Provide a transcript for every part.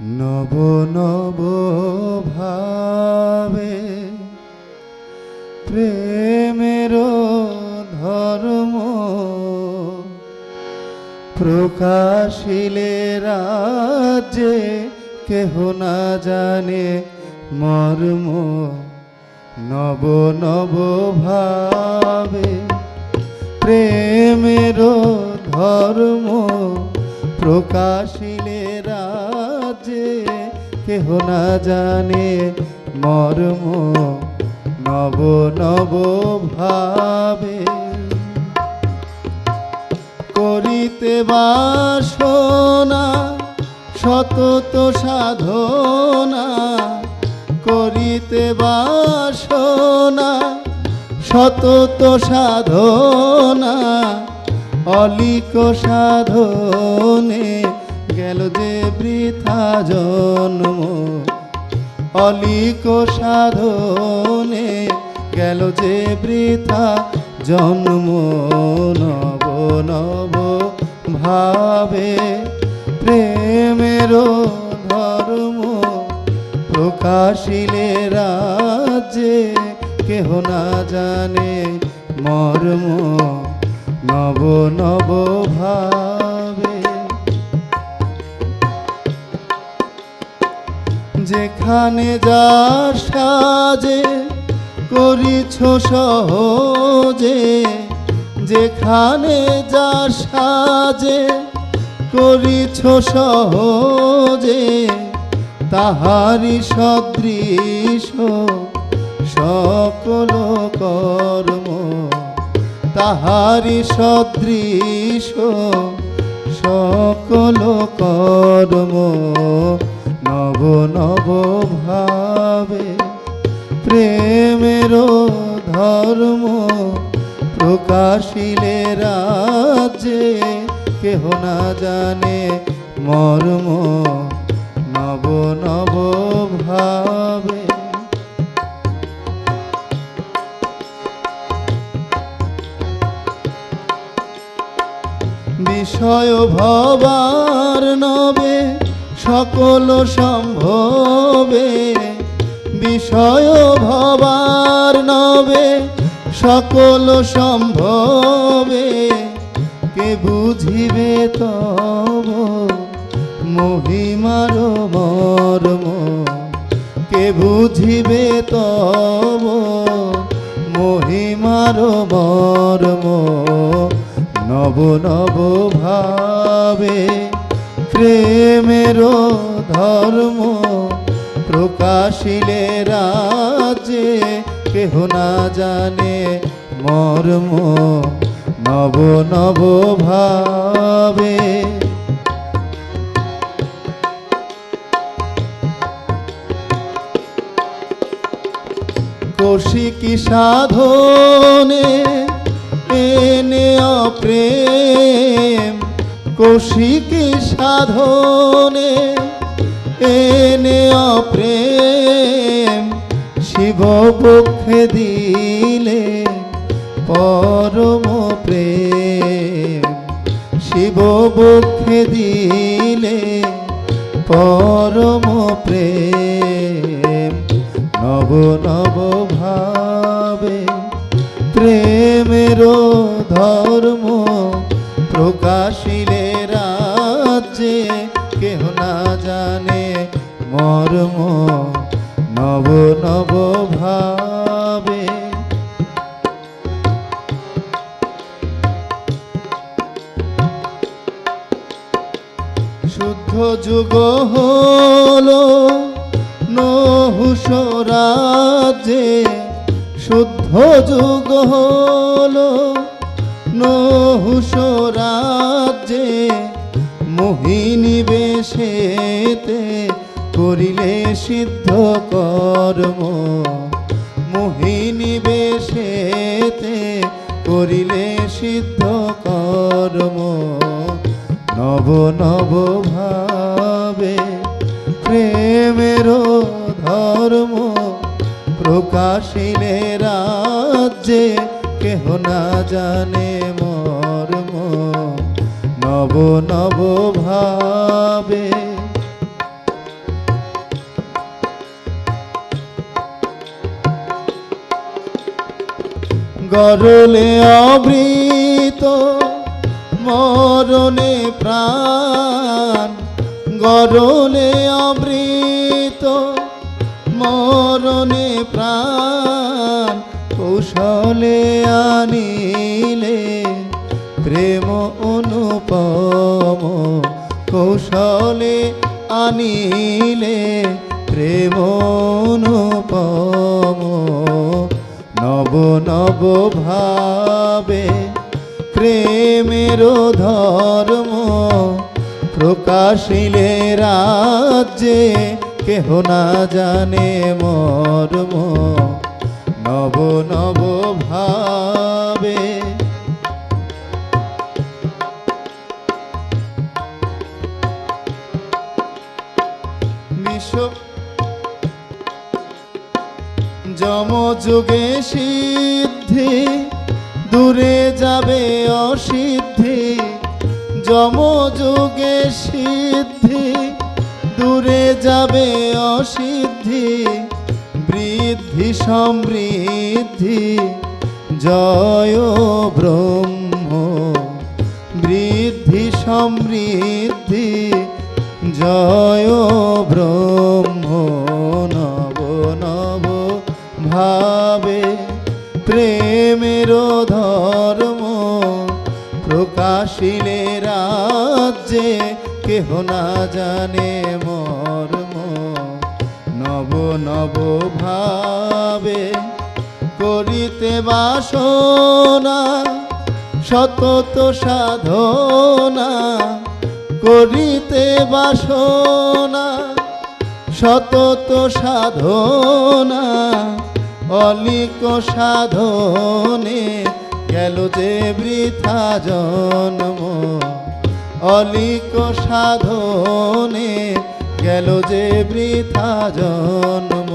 নব নব ভাবে প্রেমের ধর্ম প্রকাশিলে রাজে কেহ না জানে মর্ম। নব নব ভাবে প্রেমের ধর্ম প্রকাশিলে কেহ না জানে মর্ম নব নব ভাবে। করিতে বাসনা সতত সাধনা, করিতে বাসনা সতত সাধনা, অলিক সাধনে গেল যে বৃথা জন্ম। অলিক সাধনে গেল যে বৃথা জন্ম। নব নব ভাবে প্রেমের ধর্ম প্রকাশিলে রাজে কেহ না জানে মর্ম। নব নব ভাবে যেখানে যা সাজে করিছ সহজে, যেখানে যা সাজে করিছ সহজে তাহারি সদৃশ সকল কর্ম তাহারি সদৃশ সকল কর্ম। নব নব ভাবে প্রেমের ধর্ম প্রকাশিলে রাজে কেহ না জানে মর্ম। নব নব ভাবে বিষয় ভবার নবে সকল সম্ভবে, বিষয় ভবার নবে, সকল সম্ভবে। কে বুঝিবে তব? মহিমার মর্ম। কে বুঝিবে তব? মহিমার মর্ম। নব নব ভাবে প্রেমের ধর্ম প্রকাশিলে রাজে কেহ না জানে মর্ম নব নব ভাবে। কৌশিকী সাধনে এনে অপ্রেম কৌশিকী সাধনে এনে অপ্রেম শিব পক্ষে দিলে পরম প্রেম শিব পক্ষে দিলে পরম প্রেম নব নব ভাবে প্রেমের ধর্ম প্রকাশিলে রাজ্যে কেহ না জানে মর্ম নব নব ভাবে। শুদ্ধ যুগ হলো নহুসরাজে শুদ্ধ যুগ হলো নহুসরাজে মোহিনী বেশেতে করিলে সিদ্ধ কর্ম। মোহিনী বেশেতে করিলে সিদ্ধ কর্ম। নব নব ভাবে প্রেমের ধর্ম প্রকাশিলে রাজ্যে কেহ না জানে মর্ম। নব নব ভাবে। গরলে অবৃত মরণে প্রাণ। গরলে অবৃত মরণে প্রাণ। কৌশলে আনি আনিলে প্রেম অনুপম নব নব ভাবে প্রেমের ধর্ম প্রকাশিলে রাজ্যে কেহ না জানে মর্ম। নব নব ভাবে বিশ্ব যমযুগে সিদ্ধি, দূরে যাবে অসিদ্ধি। যমযুগে সিদ্ধি, দূরে যাবে অসিদ্ধি। বৃদ্ধি সমৃদ্ধি, জয় ব্রহ্ম। বৃদ্ধি সমৃদ্ধি, জয় ব্রহ্ম। কেহ না জানে মর্ম। নব নব ভাবে করিতে বাসনা, সতত সাধনা করিতে বাসনা, সতত সাধনা অলিক সাধনে গেল যে বৃথা জন্ম। অলিক সাধনে গেল যে বৃথা জন্ম।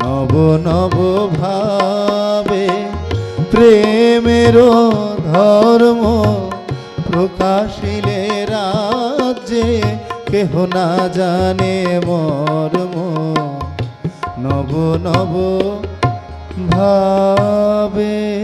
নব নব ভাবে প্রেমের ধর্ম প্রকাশিলে রাজ্যে কেহ না জানে মর্ম। নব নব ভাবে